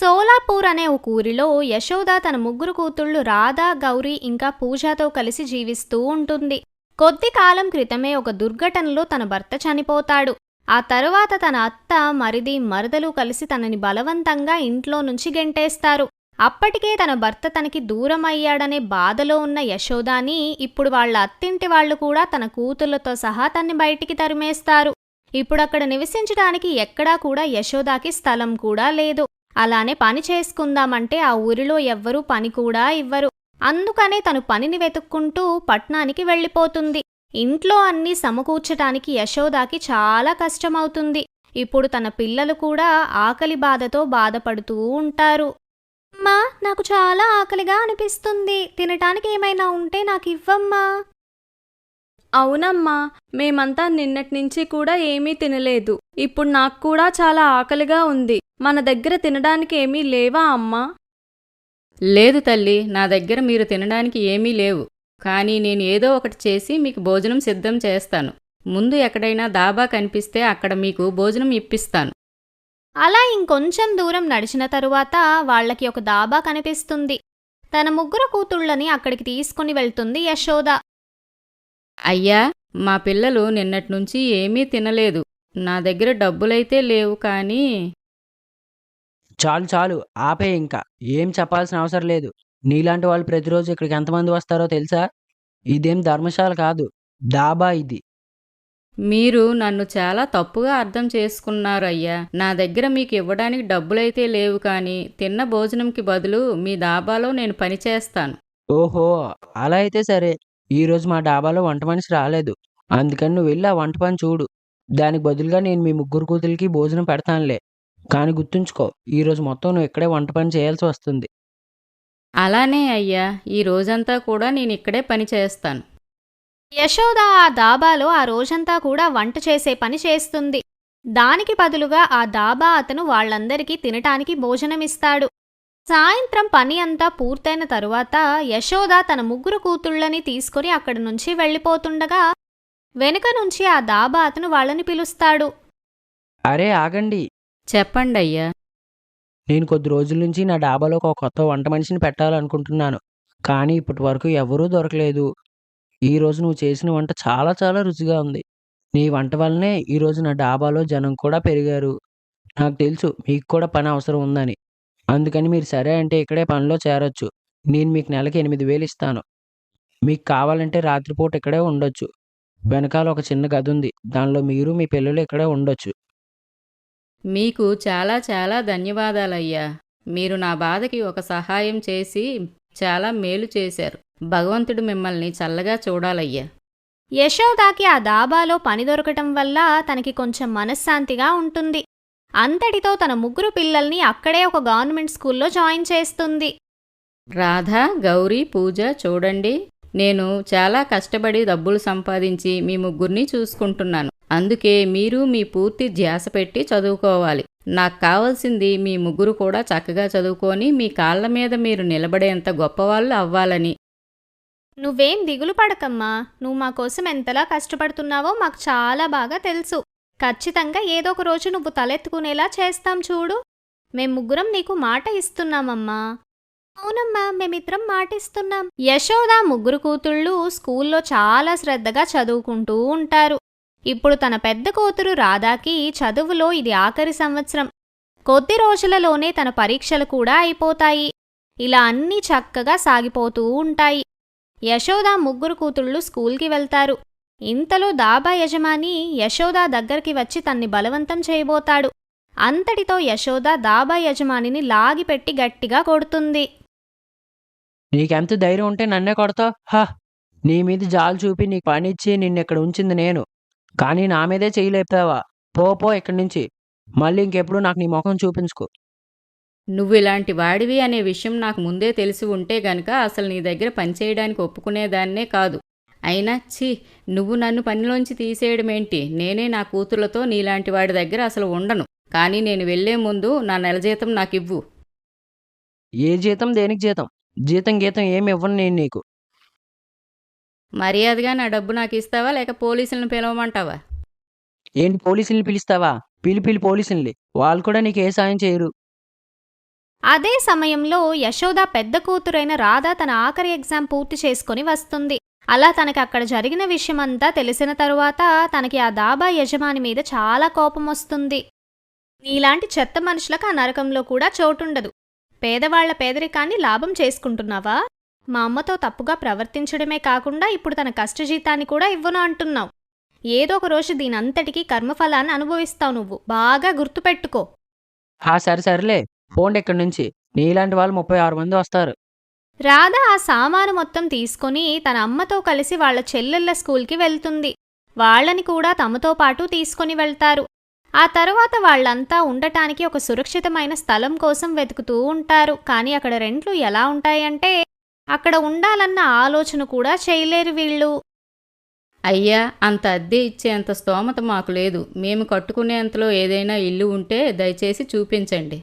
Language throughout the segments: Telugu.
సోలాపూర్ అనే ఒక ఊరిలో యశోద తన ముగ్గురు కూతుళ్ళు రాధా గౌరీ ఇంకా పూజాతో కలిసి జీవిస్తూ ఉంటుంది. కొద్ది కాలం క్రితమే ఒక దుర్ఘటనలో తన భర్త చనిపోతాడు. ఆ తరువాత తన అత్త మరిది మరదలు కలిసి తనని బలవంతంగా ఇంట్లో నుంచి గెంటేస్తారు. అప్పటికే తన భర్త తనకి దూరం అయ్యాడనే బాధలో ఉన్న యశోదాని ఇప్పుడు వాళ్ళ అత్తింటి వాళ్ళు కూడా తన కూతుళ్ళతో సహా తన్ని బయటికి తరిమేస్తారు. ఇప్పుడు అక్కడ నివసించడానికి ఎక్కడా కూడా యశోదాకి స్థలం కూడా లేదు. అలానే పని చేసుకుందామంటే ఆ ఊరిలో ఎవ్వరూ పని కూడా ఇవ్వరు. అందుకనే తను పనిని వెతుక్కుంటూ పట్నానికి వెళ్ళిపోతుంది. ఇంట్లో అన్నీ సమకూర్చటానికి యశోదాకి చాలా కష్టమవుతుంది. ఇప్పుడు తన పిల్లలు కూడా ఆకలి బాధతో బాధపడుతూ ఉంటారు. అమ్మా నాకు చాలా ఆకలిగా అనిపిస్తుంది. తినటానికి ఏమైనా ఉంటే నాకు ఇవ్వమ్మా. అవునమ్మా మేమంతా నిన్నటి నుంచి కూడా ఏమీ తినలేదు. ఇప్పుడు నాకు కూడా చాలా ఆకలిగా ఉంది. మన దగ్గర తినడానికి ఏమీ లేవా అమ్మా? లేదు తల్లి నా దగ్గర మీరు తినడానికి ఏమీ లేవు. కానీ నేను ఏదో ఒకటి చేసి మీకు భోజనం సిద్ధం చేస్తాను. ముందు ఎక్కడైనా దాబా కనిపిస్తే అక్కడ మీకు భోజనం ఇప్పిస్తాను. అలా ఇంకొంచెం దూరం నడిచిన తరువాత వాళ్ళకి ఒక దాబా కనిపిస్తుంది. తన ముగ్గురు కూతుళ్ళని అక్కడికి తీసుకుని వెళ్తుంది యశోద. అయ్యా మా పిల్లలు నిన్నటి నుంచి ఏమీ తినలేదు. నా దగ్గర డబ్బులైతే లేవు కానీ చాలు చాలు ఆపే ఇంకా. ఏం చెప్పాల్సిన అవసరం లేదు. నీలాంటి వాళ్ళు ప్రతిరోజు ఇక్కడికి ఎంతమంది వస్తారో తెలుసా? ఇదేం ధర్మశాల కాదు. డాబా ఇది. మీరు నన్ను చాలా తప్పుగా అర్థం చేసుకున్నారు అయ్యా. నా దగ్గర మీకు ఇవ్వడానికి డబ్బులైతే లేవు కానీ తిన్న భోజనంకి బదులు మీ దాబాలో నేను పని చేస్తాను. ఓహో అలా అయితే సరే. ఈ రోజు మా డాబాలో వంట మనిషి రాలేదు. అందుకని నువ్వు వెళ్ళి ఆ వంట పని చూడు. దానికి బదులుగా నేను మీ ముగ్గురు కూతురికి భోజనం పెడతానులే. కానీ గుర్తుంచుకో ఈ రోజు మొత్తం నువ్వు ఇక్కడే వంట పని చేయాల్సి వస్తుంది. అలానే అయ్యా ఈ రోజంతా కూడా నేను ఇక్కడే పని చేస్తాను. యశోద ఆ దాబాలో ఆ రోజంతా కూడా వంట చేసే పని చేస్తుంది. దానికి బదులుగా ఆ దాబా అతను వాళ్ళందరికీ తినటానికి భోజనమిస్తాడు. సాయంత్రం పని అంతా పూర్తయిన తరువాత యశోద తన ముగ్గురు కూతుళ్ళని తీసుకుని అక్కడి నుంచి వెళ్ళిపోతుండగా వెనుక నుంచి ఆ దాబా అతను వాళ్ళని పిలుస్తాడు. అరే ఆగండి చెప్పండి అయ్యా నేను కొద్ది రోజుల నుంచి నా డాబాలో ఒక కొత్త వంట మనిషిని పెట్టాలనుకుంటున్నాను కానీ ఇప్పటి వరకు ఎవరూ దొరకలేదు. ఈ రోజు నువ్వు చేసిన వంట చాలా చాలా రుచిగా ఉంది. నీ వంట వల్లనే ఈ రోజు నా డాబాలో జనం కూడా పెరిగారు. నాకు తెలుసు మీకు కూడా పని అవసరం ఉందని. అందుకని మీరు సరే అంటే ఇక్కడే పనిలో చేరొచ్చు. నేను మీకు నెలకి ఎనిమిది వేలు ఇస్తాను. మీకు కావాలంటే రాత్రిపూట ఇక్కడే ఉండొచ్చు. వెనకాల ఒక చిన్న గది ఉంది దానిలో మీరు మీ పిల్లలు ఇక్కడే ఉండొచ్చు. మీకు చాలా చాలా ధన్యవాదాలయ్యా. మీరు నా బాధకి ఒక సహాయం చేసి చాలా మేలు చేశారు. భగవంతుడు మిమ్మల్ని చల్లగా చూడాలయ్యా. యశోదాకి ఆ దాబాలో పని దొరకటం వల్ల తనకి కొంచెం మనశ్శాంతిగా ఉంటుంది. అంతటితో తన ముగ్గురు పిల్లల్ని అక్కడే ఒక గవర్నమెంట్ స్కూల్లో జాయిన్ చేస్తుంది. రాధా గౌరీ పూజ చూడండి. నేను చాలా కష్టపడి డబ్బులు సంపాదించి మీ ముగ్గురిని చూసుకుంటున్నాను. అందుకే మీరు మీ పూర్తి ధ్యాస పెట్టి చదువుకోవాలి. నాకు కావాల్సింది మీ ముగ్గురు కూడా చక్కగా చదువుకొని మీ కాళ్ళ మీద మీరు నిలబడేంత గొప్పవాళ్ళు అవ్వాలని. నువ్వేం దిగులు పడకమ్మా. నువ్వు మా కోసం ఎంతలా కష్టపడుతున్నావో మాకు చాలా బాగా తెలుసు. ఖచ్చితంగా ఏదో ఒక రోజు నువ్వు తలెత్తుకునేలా చేస్తాం చూడు. మేం ముగ్గురం నీకు మాట ఇస్తున్నామమ్మా. అవునమ్మా మేమిద్దరం మాట ఇస్తున్నాం. యశోద ముగ్గురు కూతుళ్ళు స్కూల్లో చాలా శ్రద్ధగా చదువుకుంటూ ఉంటారు. ఇప్పుడు తన పెద్ద కూతురు రాధాకి చదువులో ఇది ఆఖరి సంవత్సరం. కొద్ది రోజులలోనే తన పరీక్షలు కూడా అయిపోతాయి. ఇలా అన్నీ చక్కగా సాగిపోతూ ఉంటాయి. యశోద ముగ్గురు కూతుళ్ళు స్కూల్కి వెళ్తారు. ఇంతలో దాబా యజమాని యశోద దగ్గరికి వచ్చి తన్ని బలవంతం చేయబోతాడు. అంతటితో యశోద దాబా యజమానిని లాగిపెట్టి గట్టిగా కొడుతుంది. నీకెంత ధైర్యం ఉంటే నన్నే కొడతావు? హా! నీ మీద జాలు చూపి నీకు పనిచ్చి నిన్ను ఇక్కడ ఉంచింది నేను. కానీ నా మీదే చేయలేపావా పో పో ఇక్కడి నుంచి. మళ్ళీ ఇంకెప్పుడు నాకు నీ ముఖం చూపించుకో. నువ్వు ఇలాంటి వాడివి అనే విషయం నాకు ముందే తెలిసి ఉంటే గనక అసలు నీ దగ్గర పనిచేయడానికి ఒప్పుకునేదాన్నే కాదు. అయినా ఛీ! నువ్వు నన్ను పనిలోంచి తీసేయడమేంటి? నేనే నా కూతుర్లతో నీలాంటి వాడి దగ్గర అసలు ఉండను. కానీ నేను వెళ్ళే ముందు నా నెల జీతం నాకు ఇవ్వు ఏ జీతం? దేనికి జీతం? జీతం గీతం ఏమి ఇవ్వను నేను నీకు. మర్యాదగా నా డబ్బు నాకు ఇస్తావా లేక పోలీసులను పిలవమంటావా? ఏంటి పోలీసుల్ని పిలుస్తావా? పిలి పిలి పోలీసుల్ని. వాళ్ళు కూడా నీకు ఏ సాయం చేయరు. అదే సమయంలో యశోద పెద్ద కూతురైన రాధ తన ఆఖరి ఎగ్జామ్ పూర్తి చేసుకొని వస్తుంది. అలా తనకి అక్కడ జరిగిన విషయమంతా తెలిసిన తరువాత తనకి ఆ దాబా యజమాని మీద చాలా కోపం వస్తుంది. నీలాంటి చెత్త మనుషులకు ఆ నరకంలో కూడా చోటుండదు. పేదవాళ్ళ పేదరికాన్ని లాభం చేసుకుంటున్నావా? మా అమ్మతో తప్పుగా ప్రవర్తించడమే కాకుండా ఇప్పుడు తన కష్టజీతాన్ని కూడా ఇవ్వను అంటున్నావు. ఏదో ఒక రోజు దీనంతటికీ కర్మఫలాన్ని అనుభవిస్తావు నువ్వు. బాగా గుర్తుపెట్టుకో. ఆ సరే సరేలే. పోండి ఇక్కడి నుంచి. నీలాంటి వాళ్ళు ముప్పై ఆరు మంది వస్తారు. రాధ ఆ సామాను మొత్తం తీసుకొని తన అమ్మతో కలిసి వాళ్ళ చెల్లెళ్ళ స్కూల్కి వెళ్తుంది. వాళ్ళని కూడా తమతో పాటు తీసుకొని వెళ్తారు. ఆ తరువాత వాళ్ళంతా ఉండటానికి ఒక సురక్షితమైన స్థలం కోసం వెతుకుతూ ఉంటారు. కానీ అక్కడ రెంట్లు ఎలా ఉంటాయంటే అక్కడ ఉండాలన్న ఆలోచన కూడా చేయలేరు వీళ్ళు. అయ్యా అంత అద్దె ఇచ్చేంత స్తోమత మాకు లేదు. మేము కట్టుకునేంతలో ఏదైనా ఇల్లు ఉంటే దయచేసి చూపించండి.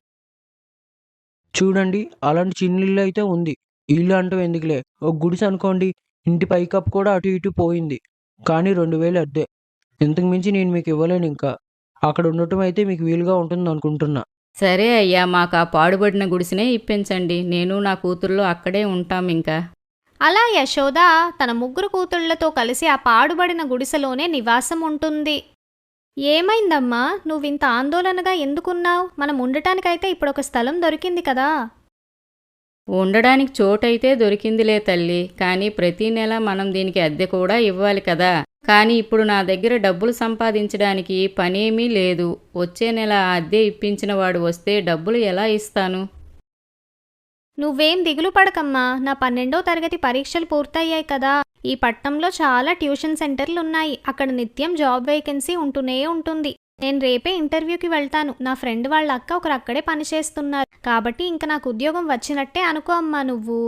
చూడండి అలాంటి చిన్న ఇల్లు అయితే ఉంది. ఇల్లు అంటూ ఎందుకులే? ఒక గుడిసె అనుకోండి ఇంటి పైకప్పు కూడా అటు ఇటు పోయింది. కానీ రెండు వేలు అద్దె. ఇంతకు మించి నేను మీకు ఇవ్వలేను ఇంకా. అక్కడ ఉండటం అయితే మీకు వీలుగా ఉంటుంది అనుకుంటున్నా సరే అయ్యా మాకు ఆ పాడుబడిన గుడిసెనే ఇప్పించండి. నేను నా కూతుర్లో అక్కడే ఉంటాం ఇంకా. అలా యశోద తన ముగ్గురు కూతుళ్ళతో కలిసి ఆ పాడుబడిన గుడిసెలోనే నివాసం ఉంటుంది. ఏమైందమ్మా? నువ్వింత ఆందోళనగా ఎందుకున్నావు? మనం ఉండటానికైతే ఇప్పుడు ఒక స్థలం దొరికింది కదా. ఉండడానికి చోటైతే దొరికిందిలే తల్లి. కానీ ప్రతి నెల మనం దీనికి అద్దె కూడా ఇవ్వాలి కదా. కానీ ఇప్పుడు నా దగ్గర డబ్బులు సంపాదించడానికి పనేమీ లేదు. వచ్చే నెల అద్దె ఇప్పించిన వాడు వస్తే డబ్బులు ఎలా ఇస్తాను? నువ్వేం దిగులు పడకమ్మా. నా పన్నెండో తరగతి పరీక్షలు పూర్తయ్యాయి కదా. ఈ పట్నంలో చాలా ట్యూషన్ సెంటర్లు ఉన్నాయి. అక్కడ నిత్యం జాబ్ వేకెన్సీ ఉంటూనే ఉంటుంది. నేను రేపే ఇంటర్వ్యూకి వెళ్తాను. నా ఫ్రెండ్ వాళ్ళ అక్క ఒకరు అక్కడే పనిచేస్తున్నారు. కాబట్టి ఇంక నాకు ఉద్యోగం వచ్చినట్టే అనుకో అమ్మా నువ్వు.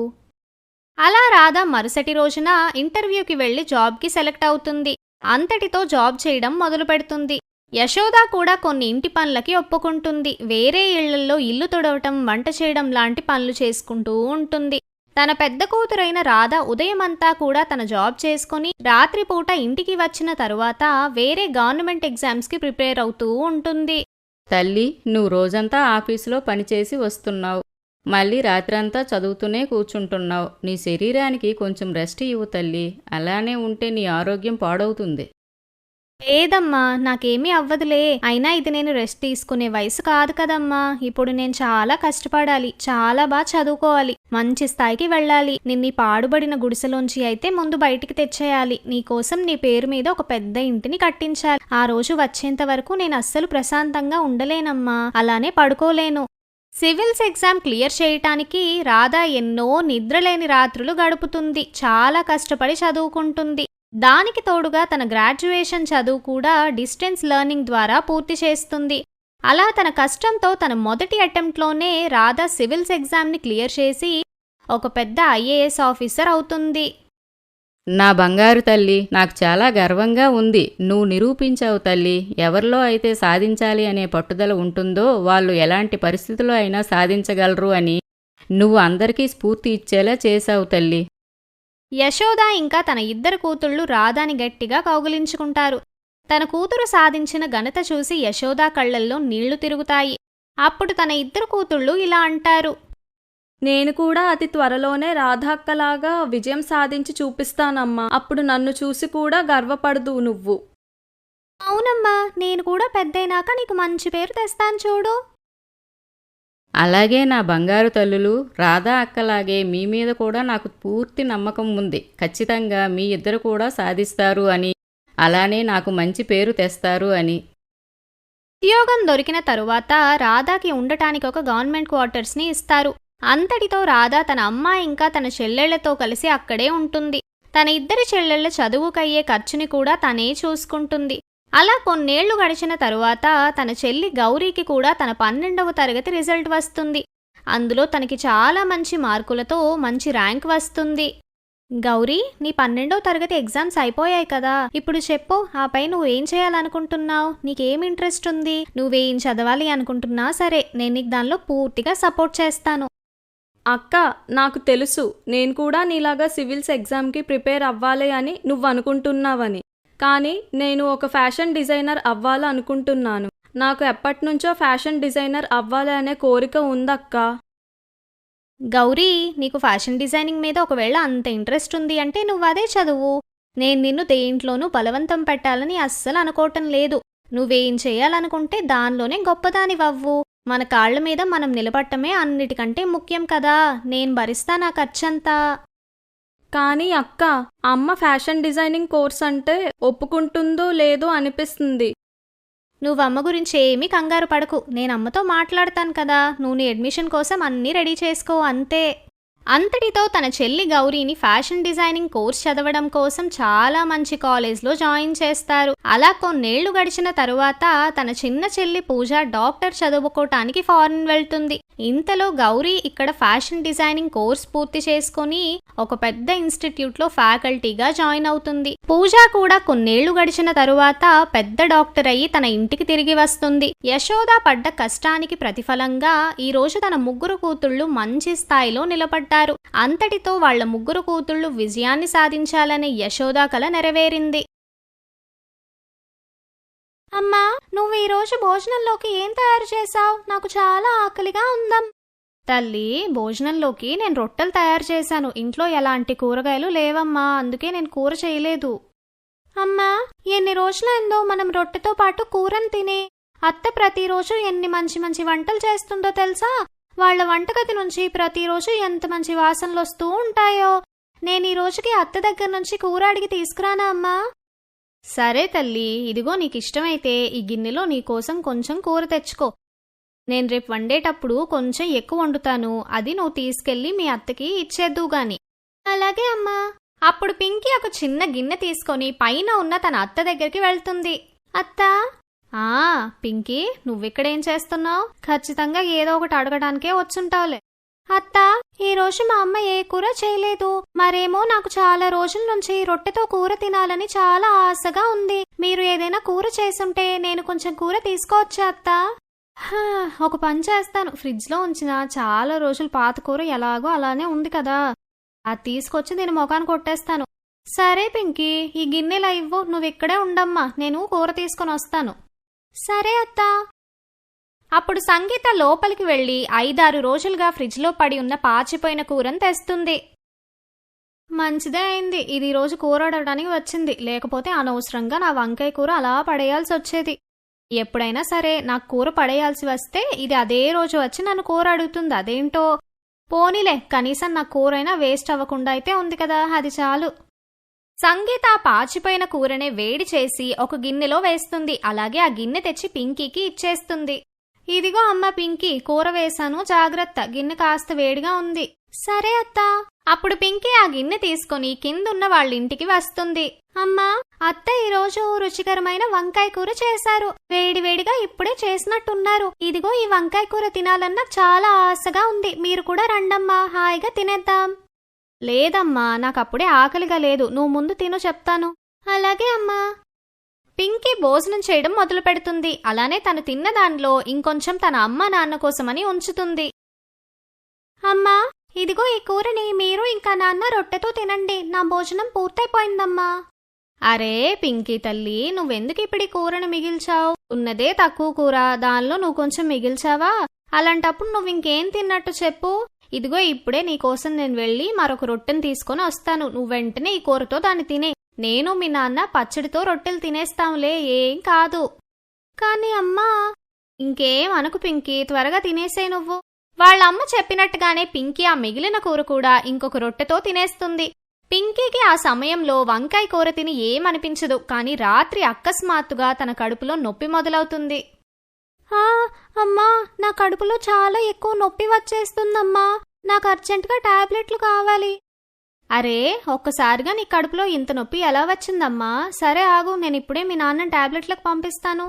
అలా రాధా మరుసటి రోజున ఇంటర్వ్యూకి వెళ్ళి జాబ్కి సెలెక్ట్ అవుతుంది. అంతటితో జాబ్ చేయడం మొదలు పెడుతుంది. యశోద కూడా కొన్ని ఇంటి పనులకి ఒప్పుకుంటుంది. వేరే ఇళ్ళలో ఇల్లు తుడవటం వంట చేయడం లాంటి పనులు చేసుకుంటూ ఉంటుంది. తన పెద్ద కూతురైన రాధ ఉదయమంతా కూడా తన జాబ్ చేసుకుని రాత్రిపూట ఇంటికి వచ్చిన తరువాత వేరే గవర్నమెంట్ ఎగ్జామ్స్కి ప్రిపేర్ అవుతూ ఉంటుంది. తల్లి నువ్వు రోజంతా ఆఫీసులో పనిచేసి వస్తున్నావు. మళ్ళీ రాత్రంతా చదువుతూనే కూర్చుంటున్నావు. నీ శరీరానికి కొంచెం రెస్ట్ ఇవ్వు తల్లి. అలానే ఉంటే నీ ఆరోగ్యం పాడవుతుంది. లేదమ్మా నాకేమీ అవ్వదులే. అయినా ఇది నేను రెస్ట్ తీసుకునే వయసు కాదు కదమ్మా. ఇప్పుడు నేను చాలా కష్టపడాలి. చాలా బాగా చదువుకోవాలి. మంచి స్థాయికి వెళ్ళాలి. నిన్ని పాడుబడిన గుడిసెలోంచి అయితే ముందు బయటికి తెచ్చేయాలి. నీకోసం నీ పేరు మీద ఒక పెద్ద ఇంటిని కట్టించాలి. ఆ రోజు వచ్చేంత వరకు నేను అస్సలు ప్రశాంతంగా ఉండలేనమ్మా. అలానే పడుకోలేను. సివిల్స్ ఎగ్జామ్ క్లియర్ చేయటానికి రాధా ఎన్నో నిద్రలేని రాత్రులు గడుపుతుంది. చాలా కష్టపడి చదువుకుంటుంది. దానికి తోడుగా తన గ్రాడ్యుయేషన్ చదువు కూడా డిస్టెన్స్ లెర్నింగ్ ద్వారా పూర్తి చేస్తుంది. అలా తన కష్టంతో తన మొదటి అటెంప్ట్లోనే రాధా సివిల్స్ ఎగ్జామ్ని క్లియర్ చేసి ఒక పెద్ద ఐఏఎస్ ఆఫీసర్ అవుతుంది. నా బంగారు తల్లి నాకు చాలా గర్వంగా ఉంది. నువ్వు నిరూపించావు తల్లి ఎవరిలో అయితే సాధించాలి అనే పట్టుదల ఉంటుందో వాళ్ళు ఎలాంటి పరిస్థితుల్లో అయినా సాధించగలరు అని నువ్వు అందరికీ స్ఫూర్తి ఇచ్చేలా చేశావు తల్లి. యశోద ఇంకా తన ఇద్దరు కూతుళ్ళు రాధాని గట్టిగా కౌగిలించుకుంటారు. తన కూతురు సాధించిన ఘనత చూసి యశోద కళ్ళల్లో నీళ్ళు తిరుగుతాయి. అప్పుడు తన ఇద్దరు కూతుళ్ళు ఇలా అంటారు. నేను కూడా అతి త్వరలోనే రాధాక్కలాగా విజయం సాధించి చూపిస్తానమ్మా. అప్పుడు నన్ను చూసి కూడా గర్వపడదు నువ్వు. అవునమ్మా నేను కూడా పెద్దయినాక నీకు మంచి పేరు తెస్తాను చూడు. అలాగే నా బంగారు తల్లులు రాధా అక్కలాగే మీ మీద కూడా నాకు పూర్తి నమ్మకం ఉంది. ఖచ్చితంగా మీ ఇద్దరు కూడా సాధిస్తారు అని అలానే నాకు మంచి పేరు తెస్తారు అని. ఉద్యోగం దొరికిన తరువాత రాధాకి ఉండటానికి ఒక గవర్నమెంట్ క్వార్టర్స్ని ఇస్తారు. అంతటితో రాధా తన అమ్మ ఇంకా తన చెల్లెళ్ళతో కలిసి అక్కడే ఉంటుంది. తన ఇద్దరి చెల్లెళ్ళ చదువుకయ్యే ఖర్చుని కూడా తనే చూసుకుంటుంది. అలా కొన్నేళ్ళు గడిచిన తరువాత తన చెల్లి గౌరీకి కూడా తన పన్నెండవ తరగతి రిజల్ట్ వస్తుంది. అందులో తనకి చాలా మంచి మార్కులతో మంచి ర్యాంక్ వస్తుంది. గౌరీ నీ పన్నెండవ తరగతి ఎగ్జామ్స్ అయిపోయాయి కదా. ఇప్పుడు చెప్పు ఆపై నువ్వు ఏం చేయాలనుకుంటున్నావు? నీకేం ఇంట్రెస్ట్ ఉంది? నువ్వేం చదవాలి అనుకుంటున్నా సరే నేను నీకు దానిలో పూర్తిగా సపోర్ట్ చేస్తాను. అక్క నాకు తెలుసు. నేను కూడా నీలాగా సివిల్స్ ఎగ్జామ్కి ప్రిపేర్ అవ్వాలి అని నువ్వు అనుకుంటున్నావని కానీ నేను ఒక ఫ్యాషన్ డిజైనర్ అవ్వాలనుకుంటున్నాను నాకు ఎప్పటినుంచో ఫ్యాషన్ డిజైనర్ అవ్వాలి అనే కోరిక ఉందక్క. గౌరీ నీకు ఫ్యాషన్ డిజైనింగ్ మీద ఒకవేళ అంత ఇంట్రెస్ట్ ఉంది అంటే నువ్వు అదే చదువు. నేను నిన్ను దేంట్లోనూ బలవంతం పెట్టాలని అస్సలు అనుకోవటం లేదు. నువ్వేం చేయాలనుకుంటే దానిలోనే గొప్పదానివవ్వు. మన కాళ్ళ మీద మనం నిలబట్టమే అన్నిటికంటే ముఖ్యం కదా. నేను భరిస్తా నా ఖర్చంతా. కానీ అక్క అమ్మ ఫ్యాషన్ డిజైనింగ్ కోర్స్ అంటే ఒప్పుకుంటుందో లేదో అనిపిస్తుంది. నువ్వు అమ్మ గురించి ఏమీ కంగారు పడకు. నేను అమ్మతో మాట్లాడతాను కదా. నువ్వు నీ అడ్మిషన్ కోసం అన్నీ రెడీ చేసుకో అంతే. అంతటితో తన చెల్లి గౌరీని ఫ్యాషన్ డిజైనింగ్ కోర్స్ చదవడం కోసం చాలా మంచి కాలేజ్లో జాయిన్ చేస్తారు. అలా కొన్నేళ్ళు గడిచిన తరువాత తన చిన్న చెల్లి పూజ డాక్టర్ చదువుకోవటానికి ఫారెన్ వెళ్తుంది. ఇంతలో గౌరీ ఇక్కడ ఫ్యాషన్ డిజైనింగ్ కోర్స్ పూర్తి చేసుకొని ఒక పెద్ద ఇన్స్టిట్యూట్లో ఫ్యాకల్టీగా జాయిన్ అవుతుంది. పూజ కూడా కొన్నేళ్ళు గడిచిన తరువాత పెద్ద డాక్టర్ అయ్యి తన ఇంటికి తిరిగి వస్తుంది. యశోద పడ్డ కష్టానికి ప్రతిఫలంగా ఈ రోజు తన ముగ్గురు కూతుళ్ళు మంచి స్థాయిలో నిలబడ్డారు. అంతటితో వాళ్ళ ముగ్గురు కూతుళ్ళు విజయాన్ని సాధించాలనే యశోదా కల నెరవేరింది. అమ్మా నువ్వు ఈ రోజు భోజనంలోకి ఏం తయారు చేశావు? నాకు చాలా ఆకలిగా ఉందం. తల్లి భోజనంలోకి నేను రొట్టెలు తయారు చేశాను. ఇంట్లో ఎలాంటి కూరగాయలు లేవమ్మా అందుకే నేను కూర చేయలేదు. అమ్మా ఎన్ని రోజులైందో మనం రొట్టెతో పాటు కూరని తినే. అత్త ప్రతిరోజు ఎన్ని మంచి మంచి వంటలు చేస్తుందో తెలుసా? వాళ్ళ వంటగది నుంచి ప్రతిరోజు ఎంత మంచి వాసనలు వస్తూ ఉంటాయో. నేను ఈ రోజుకి అత్త దగ్గర నుంచి కూర అడిగి తీసుకురానా అమ్మా? సరే తల్లి ఇదిగో నీకు ఇష్టమైతే ఈ గిన్నెలో నీకోసం కొంచెం కూర తెచ్చుకో. నేను రేపు వండేటప్పుడు కొంచెం ఎక్కువ వండుతాను అది నువ్వు తీసుకెళ్ళి మీ అత్తకి ఇచ్చేద్దు గాని. అలాగే అమ్మా అప్పుడు పింకీ ఒక చిన్న గిన్నె తీసుకొని పైన ఉన్న తన అత్త దగ్గరికి వెళ్తుంది. అత్త ఆ పింకీ నువ్విక్కడేం చేస్తున్నావు? ఖచ్చితంగా ఏదో ఒకటి అడగడానికే వచ్చుంటావులే. అత్త ఈ రోజు మా అమ్మ ఏ కూర చేయలేదు. మరేమో నాకు చాలా రోజుల నుంచి రొట్టెతో కూర తినాలని చాలా ఆశగా ఉంది. మీరు ఏదైనా కూర చేసుంటే నేను కొంచెం కూర తీసుకోవచ్చా అత్త? ఒక పని చేస్తాను. ఫ్రిడ్జ్లో ఉంచిన చాలా రోజులు పాత కూర ఎలాగో అలానే ఉంది కదా. అది తీసుకొచ్చి నేను మొఖాన్ని కొట్టేస్తాను. సరే పింకీ ఈ గిన్నెలా ఇవ్వు. నువ్వు ఇక్కడే ఉండమ్మా. నేను కూర తీసుకొని వస్తాను. సరే అత్తా. అప్పుడు సంగీత లోపలికి వెళ్ళి ఐదారు రోజులుగా ఫ్రిడ్జ్లో పడి ఉన్న పాచిపోయిన కూరను తెస్తుంది. మంచిదే అయింది. ఇది రోజు కూర అడగడానికి వచ్చింది. లేకపోతే అనవసరంగా నా వంకాయ కూర అలా పడేయాల్సి వచ్చేది. ఎప్పుడైనా సరే నాకు కూర పడేయాల్సి వస్తే ఇది అదే రోజు వచ్చి నన్ను కూర అడుగుతుంది. అదేంటో? పోనీలే కనీసం నా కూరైనా వేస్ట్ అవ్వకుండా అయితే ఉంది కదా. అది చాలు. సంగీత పాచిపోయిన కూరనే వేడి చేసి ఒక గిన్నెలో వేస్తుంది. అలాగే ఆ గిన్నె తెచ్చి పింకీకి ఇచ్చేస్తుంది. ఇదిగో అమ్మ పింకీ కూర వేశాను జాగ్రత్త. గిన్నె కాస్త వేడిగా ఉంది. సరే అత్త. అప్పుడు పింకీ ఆ గిన్నె తీసుకొని కిందున్న వాళ్ళ ఇంటికి వస్తుంది. అమ్మా అత్త ఈరోజు రుచికరమైన వంకాయ కూర చేశారు. వేడివేడిగా ఇప్పుడే చేసినట్టున్నారు. ఇదిగో ఈ వంకాయ కూర తినాలన్న చాలా ఆశగా ఉంది. మీరు కూడా రండమ్మా. హాయిగా తినేద్దాం. లేదమ్మా నాకప్పుడే ఆకలిగా లేదు. నువ్వు ముందు తిను చెప్తాను. అలాగే అమ్మా. పింకీ భోజనం చేయడం మొదలు పెడుతుంది. అలానే తను తిన్న దానిలో ఇంకొంచెం తన అమ్మ నాన్న కోసమని ఉంచుతుంది. అమ్మా ఇదిగో ఈ కూరని మీరు ఇంకా నాన్న రొట్టెతో తినండి. నా భోజనం పూర్తయిపోయిందమ్మా. అరే పింకీ తల్లి నువ్వెందుకు ఇప్పుడు ఈ కూరను మిగిల్చావు? ఉన్నదే తక్కువ కూర. దానిలో నువ్వు కొంచెం మిగిల్చావా? అలాంటప్పుడు నువ్వు ఇంకేం తిన్నట్టు చెప్పు. ఇదిగో ఇప్పుడే నీకోసం నేను వెళ్ళి మరొక రొట్టెను తీసుకొని వస్తాను. నువ్వు వెంటనే ఈ కూరతో దాన్ని తినే. నేను మీ నాన్న పచ్చడితో రొట్టెలు తినేస్తాంలే. ఏం కాదు. కానీ అమ్మా ఇంకేం అనుకు పింకీ. త్వరగా తినేసే నువ్వు. వాళ్ళ అమ్మ చెప్పినట్టుగానే పింకీ ఆ మిగిలిన కూర కూడా ఇంకొక రొట్టెతో తినేస్తుంది. పింకీకి ఆ సమయంలో వంకాయ కూర తిని ఏమనిపించదు. కానీ రాత్రి అకస్మాత్తుగా తన కడుపులో నొప్పి మొదలవుతుంది. ఆ అమ్మా నా కడుపులో చాలా ఎక్కువ నొప్పి వచ్చేస్తుందమ్మా. నాకు అర్జెంటుగా టాబ్లెట్లు కావాలి. అరే ఒక్కసారిగా నీ కడుపులో ఇంత నొప్పి ఎలా వచ్చిందమ్మా? సరే ఆగు నేను ఇప్పుడే మీ నాన్న టాబ్లెట్లకు పంపిస్తాను.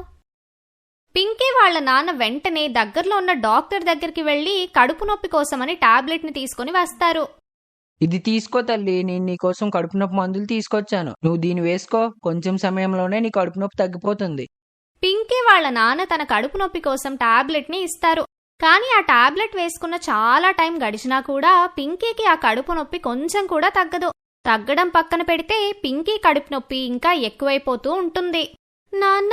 పింకీ వాళ్ళ నాన్న వెంటనే దగ్గరలో ఉన్న డాక్టర్ దగ్గరికి వెళ్ళి కడుపు నొప్పి కోసమని టాబ్లెట్ని తీసుకొని వస్తారు. ఇది తీసుకో తల్లి నేను నీకోసం కడుపు నొప్పి మందులు తీసుకొచ్చాను. నువ్వు దీన్ని వేసుకో కొంచెం సమయంలోనే నీ కడుపు నొప్పి తగ్గిపోతుంది. పింకీ వాళ్ళ నాన్న తన కడుపు నొప్పి కోసం టాబ్లెట్ని ఇస్తారు. కానీ ఆ టాబ్లెట్ వేసుకున్న చాలా టైం గడిచినా కూడా పింకీకి ఆ కడుపు నొప్పి కొంచెం కూడా తగ్గదు. తగ్గడం పక్కన పెడితే పింకీ కడుపు నొప్పి ఇంకా ఎక్కువైపోతూ ఉంటుంది. నాన్న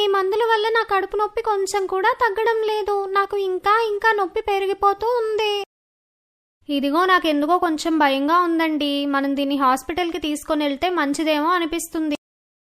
ఈ మందుల వల్ల నా కడుపు నొప్పి కొంచెం కూడా తగ్గడం లేదు. నాకు ఇంకా ఇంకా నొప్పి పెరిగిపోతూ ఉంది. ఇదిగో నాకెందుకో కొంచెం భయంగా ఉందండి. మనం దీన్ని హాస్పిటల్కి తీసుకొని వెళ్తే మంచిదేమో అనిపిస్తుంది.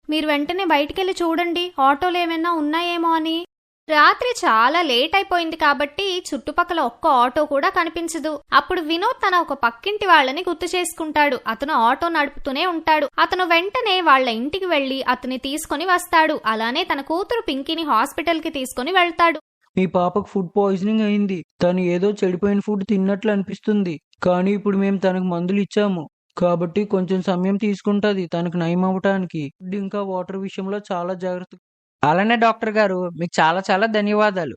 మీరు వెంటనే బయటికెళ్ళి చూడండి. ఆటోలు ఏమైనా ఉన్నాయేమో అని. రాత్రి చాలా లేట్ అయిపోయింది కాబట్టి చుట్టుపక్కల ఒక్క ఆటో కూడా కనిపించదు. అప్పుడు వినోద్ తన ఒక పక్కింటి వాళ్ళని గుర్తు చేసుకుంటాడు. అతను ఆటో నడుపుతూనే ఉంటాడు. అతను వెంటనే వాళ్ళ ఇంటికి వెళ్ళి అతని తీసుకొని వస్తాడు. అలానే తన కూతురు పింకీని హాస్పిటల్కి తీసుకొని వెళ్తాడు. మీ పాపకు ఫుడ్ పాయిజనింగ్ అయింది. తను ఏదో చెడిపోయిన ఫుడ్ తిన్నట్లు అనిపిస్తుంది. కానీ ఇప్పుడు మేము తనకు మందులు ఇచ్చాము. కాబట్టి కొంచెం సమయం తీసుకుంటది తనకు నయం అవ్వటానికి. ఇంకా వాటర్ విషయంలో చాలా జాగ్రత్త అలానే డాక్టర్ గారు మీకు చాలా చాలా ధన్యవాదాలు.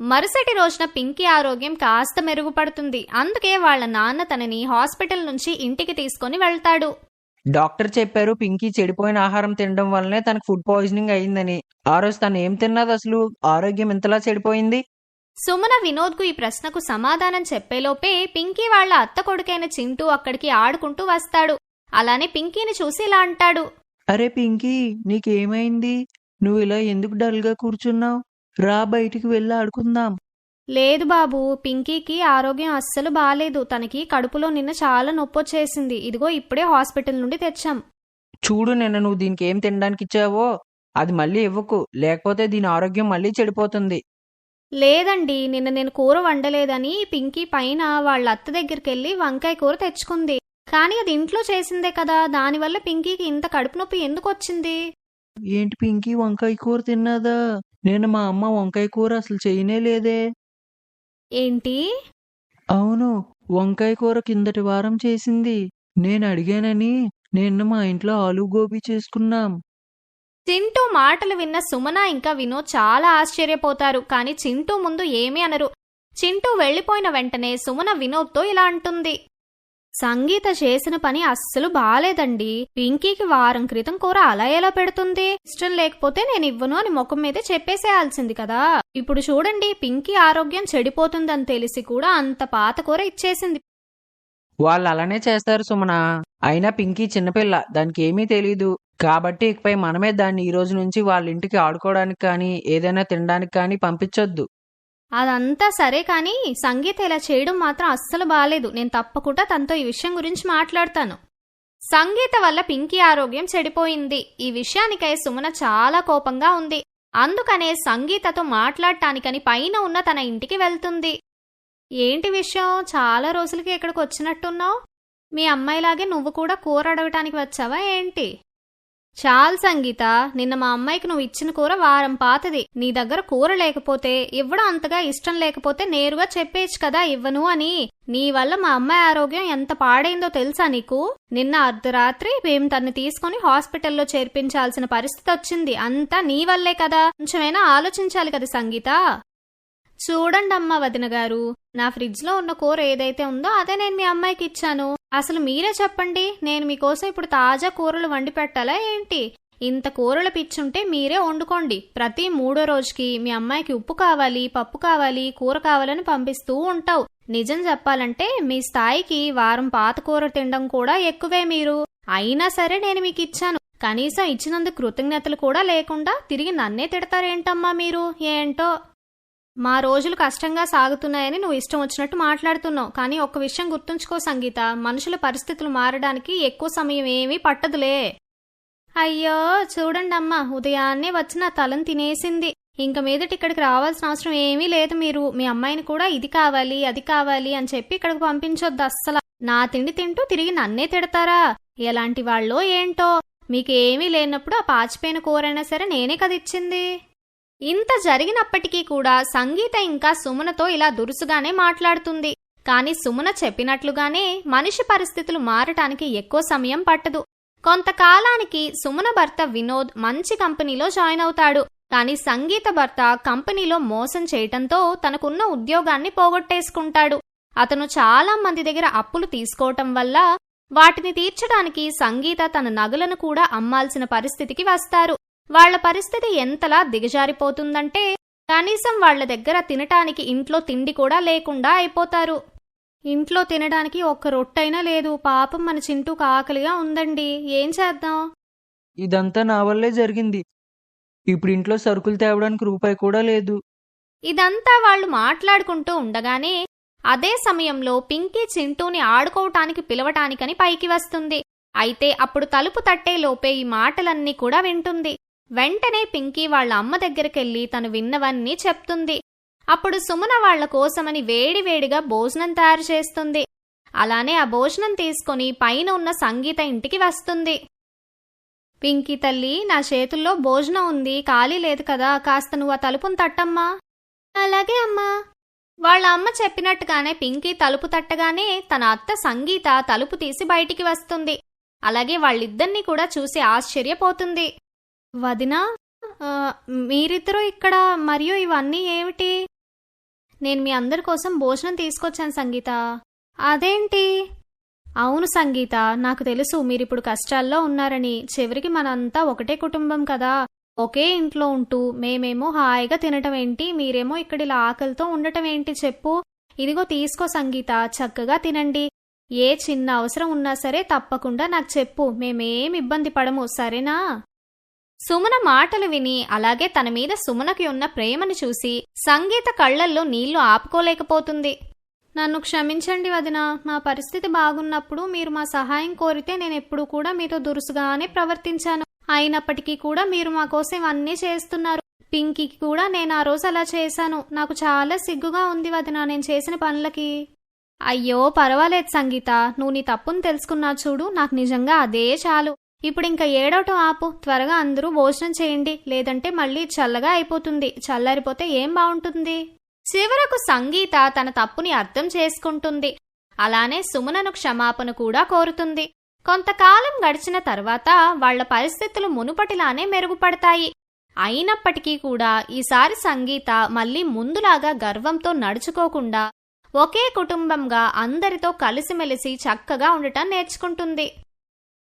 మరుసటి రోజున పింకీ ఆరోగ్యం కాస్త మెరుగుపడుతుంది. అందుకే వాళ్ళ నాన్న తనని హాస్పిటల్ నుంచి ఇంటికి తీసుకొని వెళ్తాడు. డాక్టర్ చెప్పారు పింకీ చెడిపోయిన ఆహారం తినడం వల్లనే తనకు ఫుడ్ పాయిజనింగ్ అయిందని. ఆ రోజు తను ఏం తిన్నది అసలు? ఆరోగ్యం ఇంతలా చెడిపోయింది? సుమన వినోద్కు ఈ ప్రశ్నకు సమాధానం చెప్పేలోపే పింకీ వాళ్ళ అత్త కొడుకైన చింటూ అక్కడికి ఆడుకుంటూ వస్తాడు. అలానే పింకీని చూసి ఇలా అంటాడు. అరే పింకీ నీకేమైంది? నువ్వు ఇలా ఎందుకు డల్గా కూర్చున్నావు? రా బయటికి వెళ్ళి ఆడుకుందాం. లేదు బాబు పింకీకి ఆరోగ్యం అస్సలు బాలేదు. తనకి కడుపులో నిన్న చాలా నొప్పొచ్చేసింది ఇదిగో ఇప్పుడే హాస్పిటల్ నుండి తెచ్చాం. చూడు నిన్న నువ్వు దీనికి ఏం తినడానికి ఇచ్చావో అది మళ్ళీ ఇవ్వకు. లేకపోతే దీని ఆరోగ్యం మళ్ళీ చెడిపోతుంది. లేదండి నిన్న నేను కూర వండలేదని పింకీ పైన వాళ్ళ అత్త దగ్గరికి వెళ్ళి వంకాయ కూర తెచ్చుకుంది. కానీ అది ఇంట్లో చేసిందే కదా దానివల్ల పింకీకి ఇంత కడుపు నొప్పి ఎందుకు వచ్చింది ఏంటి పింకీ వంకాయ కూర తిన్నదా? నేను మా అమ్మ వంకాయ కూర అసలు చేయనే లేదే. ఏంటి? అవును వంకాయ కూర కిందటి వారం చేసింది. నేను అడిగానని నిన్న మా ఇంట్లో ఆలు గోబీ చేసుకున్నాం. చింటూ మాటలు విన్న సుమన ఇంకా వినోద్ చాలా ఆశ్చర్యపోతారు. కానీ చింటూ ముందు ఏమీ అనరు. చింటూ వెళ్ళిపోయిన వెంటనే సుమన వినోద్తో ఇలా అంటుంది. సంగీత చేసిన పని అస్సలు బాలేదండి. పింకీకి వారం క్రితం కూర అలా ఎలా పెడుతుంది? ఇష్టం లేకపోతే నేను ఇవ్వను అని ముఖం మీదే చెప్పేసేయాల్సింది కదా. ఇప్పుడు చూడండి పింకీ ఆరోగ్యం చెడిపోతుందని తెలిసి కూడా అంత పాత కూర ఇచ్చేసింది. వాళ్ళు అలానే చేస్తారు సుమన. అయినా పింకీ చిన్నపిల్ల దానికి ఏమీ తెలీదు. కాబట్టి ఇకపై మనమే దాన్ని ఈ రోజు నుంచి వాళ్ళ ఇంటికి ఆడుకోవడానికి కానీ ఏదైనా తినడానికి కానీ పంపించొద్దు. అదంతా సరే కానీ సంగీత ఇలా చేయడం మాత్రం అస్సలు బాలేదు. నేను తప్పకుండా తనతో ఈ విషయం గురించి మాట్లాడతాను. సంగీత వల్ల పింకీ ఆరోగ్యం చెడిపోయింది. ఈ విషయానికై సుమన చాలా కోపంగా ఉంది. అందుకనే సంగీతతో మాట్లాడటానికని పైన ఉన్న తన ఇంటికి వెళ్తుంది. ఏంటి విషయం? చాలా రోజులకి ఇక్కడికి వచ్చినట్టున్నావు? మీ అమ్మాయిలాగే నువ్వు కూడా కూర అడగటానికి వచ్చావా ఏంటి? చాలు సంగీత నిన్న మా అమ్మాయికి నువ్వు ఇచ్చిన కూర వారం పాతది. నీ దగ్గర కూర లేకపోతే ఇవ్వడం అంతగా ఇష్టం లేకపోతే నేరుగా చెప్పేయచ్చు కదా ఇవ్వను అని. నీ వల్ల మా అమ్మాయి ఆరోగ్యం ఎంత పాడైందో తెలుసా నీకు? నిన్న అర్ధరాత్రి మేము తన్ని తీసుకుని హాస్పిటల్లో చేర్పించాల్సిన పరిస్థితి వచ్చింది అంతా నీ వల్లే కదా. కొంచెమైనా ఆలోచించాలి కదా సంగీత. చూడండి వదిన గారు నా ఫ్రిడ్జ్లో ఉన్న కూర ఏదైతే ఉందో అదే నేను మీ అమ్మాయికి ఇచ్చాను. అసలు మీరే చెప్పండి నేను మీకోసం ఇప్పుడు తాజా కూరలు వండి పెట్టాలా ఏంటి? ఇంత కూరల పిచ్చుంటే మీరే వండుకోండి. ప్రతి మూడో రోజుకి మీ అమ్మాయికి ఉప్పు కావాలి పప్పు కావాలి కూర కావాలని పంపిస్తూ ఉంటావు. నిజం చెప్పాలంటే మీ స్థాయికి వారం పాత కూర తినడం కూడా ఎక్కువే మీరు. అయినా సరే నేను మీకు ఇచ్చాను. కనీసం ఇచ్చినందుకు కృతజ్ఞతలు కూడా లేకుండా తిరిగి నన్నే తిడతారేంటమ్మా మీరు? ఏంటో? మా రోజులు కష్టంగా సాగుతున్నాయని నువ్వు ఇష్టం వచ్చినట్టు మాట్లాడుతున్నావు. కానీ ఒక్క విషయం గుర్తుంచుకో సంగీత. మనుషుల పరిస్థితులు మారడానికి ఎక్కువ సమయం ఏమీ పట్టదులే. అయ్యో చూడండి అమ్మా ఉదయాన్నే వచ్చిన తలం తలను తినేసింది. ఇంక మీదట ఇక్కడికి రావాల్సిన అవసరం ఏమీ లేదు మీరు. మీ అమ్మాయిని కూడా ఇది కావాలి అది కావాలి అని చెప్పి ఇక్కడికి పంపించొద్దు అస్సలు. నా తిండి తింటూ తిరిగి నన్నే తిడతారా? ఎలాంటి వాళ్ళో ఏంటో? మీకు ఏమీ లేనప్పుడు ఆ పాచిపోయిన కూరైనా సరే నేనే కదిచ్చింది. ఇంత జరిగినప్పటికీ కూడా సంగీత ఇంకా సుమనతో ఇలా దురుసుగానే మాట్లాడుతుంది. కానీ సుమన చెప్పినట్లుగానే మనిషి పరిస్థితులు మారటానికి ఎక్కువ సమయం పట్టదు. కొంతకాలానికి సుమన భర్త వినోద్ మంచి కంపెనీలో జాయిన్ అవుతాడు. కానీ సంగీత భర్త కంపెనీలో మోసం చేయటంతో తనకున్న ఉద్యోగాన్ని పోగొట్టేసుకుంటాడు. అతను చాలా మంది దగ్గర అప్పులు తీసుకోవటం వల్ల వాటిని తీర్చడానికి సంగీత తన నగలను కూడా అమ్మాల్సిన పరిస్థితికి వస్తారు. వాళ్ళ పరిస్థితి ఎంతలా దిగజారిపోతుందంటే కనీసం వాళ్ళ దగ్గర తినటానికి ఇంట్లో తిండి కూడా లేకుండా అయిపోతారు. ఇంట్లో తినడానికి ఒక్క రొట్టైనా లేదు. పాపం మన చింటూకు ఆకలిగా ఉందండి. ఏం చేద్దాం? ఇదంతా నా వల్లే జరిగింది. ఇప్పుడు ఇంట్లో సరుకులు తేవడానికి రూపాయి కూడా లేదు. ఇదంతా వాళ్ళు మాట్లాడుకుంటూ ఉండగానే అదే సమయంలో పింకీ చింటూని ఆడుకోవటానికి పిలవటానికని పైకి వస్తుంది. అయితే అప్పుడు తలుపు తట్టే లోపే ఈ మాటలన్నీ కూడా వింటుంది. వెంటనే పింకీ వాళ్ళ అమ్మ దగ్గరికెళ్ళి తను విన్నవన్నీ చెప్తుంది. అప్పుడు సుమన వాళ్ళ కోసమని వేడివేడిగా భోజనం తయారు చేస్తుంది. అలానే ఆ భోజనం తీసుకొని పైన ఉన్న సంగీత ఇంటికి వస్తుంది. పింకీ తల్లి నా చేతుల్లో భోజనం ఉంది ఖాళీ లేదు కదా కాస్త నువ్వు ఆ తలుపును తట్టమ్మా. అలాగే అమ్మా. వాళ్ళ అమ్మ చెప్పినట్టుగానే పింకీ తలుపు తట్టగానే తన అత్త సంగీత తలుపు తీసి బయటికి వస్తుంది. అలాగే వాళ్ళిద్దరినీ కూడా చూసి ఆశ్చర్యపోతుంది. వదినా మీరిద్దరూ ఇక్కడ మరియు ఇవన్నీ ఏమిటి? నేను మీ అందరి కోసం భోజనం తీసుకొచ్చాను సంగీత. అదేంటి? అవును సంగీత. నాకు తెలుసు మీరిప్పుడు కష్టాల్లో ఉన్నారని. చివరికి మనంతా ఒకటే కుటుంబం కదా. ఒకే ఇంట్లో ఉంటూ మేమేమో హాయిగా తినటం ఏంటి? మీరేమో ఇక్కడ ఇలా ఆకలితో ఉండటం ఏంటి? చెప్పు. ఇదిగో తీసుకో సంగీత. చక్కగా తినండి. ఏ చిన్న అవసరం ఉన్నా సరే తప్పకుండా నాకు చెప్పు. మేమేం ఇబ్బంది పడము సరేనా? సుమన మాటలు విని అలాగే తన మీద సుమనకి ఉన్న ప్రేమను చూసి సంగీత కళ్ళల్లో నీళ్ళు ఆపుకోలేకపోతుంది. నన్ను క్షమించండి వదిన మా పరిస్థితి బాగున్నప్పుడు మీరు మా సహాయం కోరితే నేను ఎప్పుడు కూడా మీతో దురుసుగానే ప్రవర్తించాను. అయినప్పటికీ కూడా మీరు మా కోసం అన్నీ చేస్తున్నారు. పింకీకి కూడా నేను ఆ రోజు అలా చేశాను. నాకు చాలా సిగ్గుగా ఉంది వదిన నేను చేసిన పనులకి. అయ్యో పర్వాలేదు సంగీత. నువ్వు నీ తప్పును తెలుసుకున్నా చూడు నాకు నిజంగా అదే చాలు. ఇప్పుడు ఇంకా ఏడవటం ఆపు. త్వరగా అందరూ భోజనం చేయండి. లేదంటే మళ్ళీ చల్లగా అయిపోతుంది. చల్లారిపోతే ఏం బాగుంటుంది చివరకు సంగీత తన తప్పుని అర్థం చేసుకుంటుంది. అలానే సుమనను క్షమాపణ కూడా కోరుతుంది. కొంతకాలం గడిచిన తర్వాత వాళ్ళ పరిస్థితులు మునుపటిలానే మెరుగుపడతాయి. అయినప్పటికీ కూడా ఈసారి సంగీత మళ్ళీ ముందులాగా గర్వంతో నడుచుకోకుండా ఒకే కుటుంబంగా అందరితో కలిసిమెలిసి చక్కగా ఉండటం నేర్చుకుంటుంది.